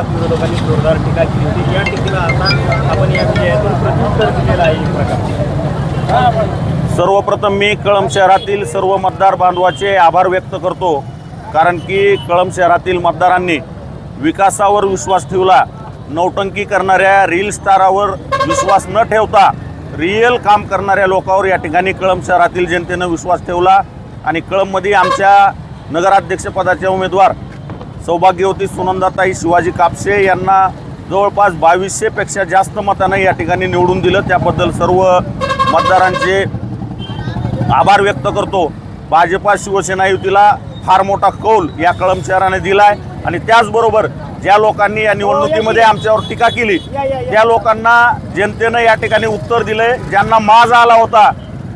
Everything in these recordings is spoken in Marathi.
विरोधकांनी जोरदार टीका केली होती. या टीकेला आता आपण या विजयातून प्रत्युत्तर दिलेलं आहे एक प्रकारचे. सर्वप्रथम मी कळंब शहरातील सर्व मतदार बांधवाचे आभार व्यक्त करतो. कारण की कळंब शहरातील मतदारांनी विकासावर विश्वास ठेवला. नौटंकी करणाऱ्या रील स्टारावर विश्वास न ठेवता रिअल काम करणाऱ्या लोकांवर या ठिकाणी कळंब शहरातील जनतेनं विश्वास ठेवला. आणि कळंबमध्ये आमच्या नगराध्यक्षपदाचे उमेदवार सौभाग्यवती सुनंदाताई शिवाजी कापसे यांना जवळपास बावीसशेपेक्षा जास्त मतानं या ठिकाणी निवडून दिलं. त्याबद्दल सर्व मतदारांचे आभार व्यक्त करतो. भाजपा शिवसेना युतीला फार मोठा कौल या कळंब शहराने दिलाय. आणि त्याचबरोबर ज्या लोकांनी या निवडणुकीमध्ये आमच्यावर टीका केली त्या लोकांना जनतेनं या ठिकाणी उत्तर दिलंय. ज्यांना माज आला होता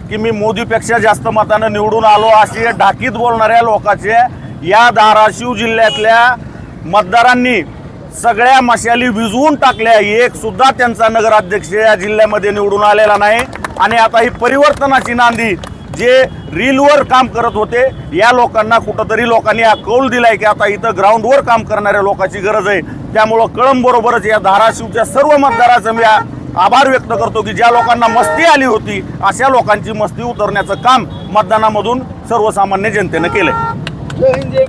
की मी मोदीपेक्षा जास्त मतानं निवडून आलो अशी ढाकीत बोलणाऱ्या लोकांचे या धाराशिव जिल्ह्यातल्या मतदारांनी सगळ्या मशाली विजवून टाकल्या. एक सुद्धा त्यांचा नगराध्यक्ष या जिल्ह्यामध्ये निवडून आलेला नाही. आणि आता ही परिवर्तनाची नांदी जे रीलवर काम करत होते या लोकांना कुठंतरी लोकांनी हा कौल दिलाय की आता इथं ग्राउंडवर काम करणाऱ्या लोकांची गरज आहे. त्यामुळं कळंबरोबरच या धाराशिवच्या सर्व मतदाराचं मी आभार व्यक्त करतो की ज्या लोकांना मस्ती आली होती अशा लोकांची मस्ती उतरण्याचं काम मतदानामधून सर्वसामान्य जनतेनं केलंय. 人间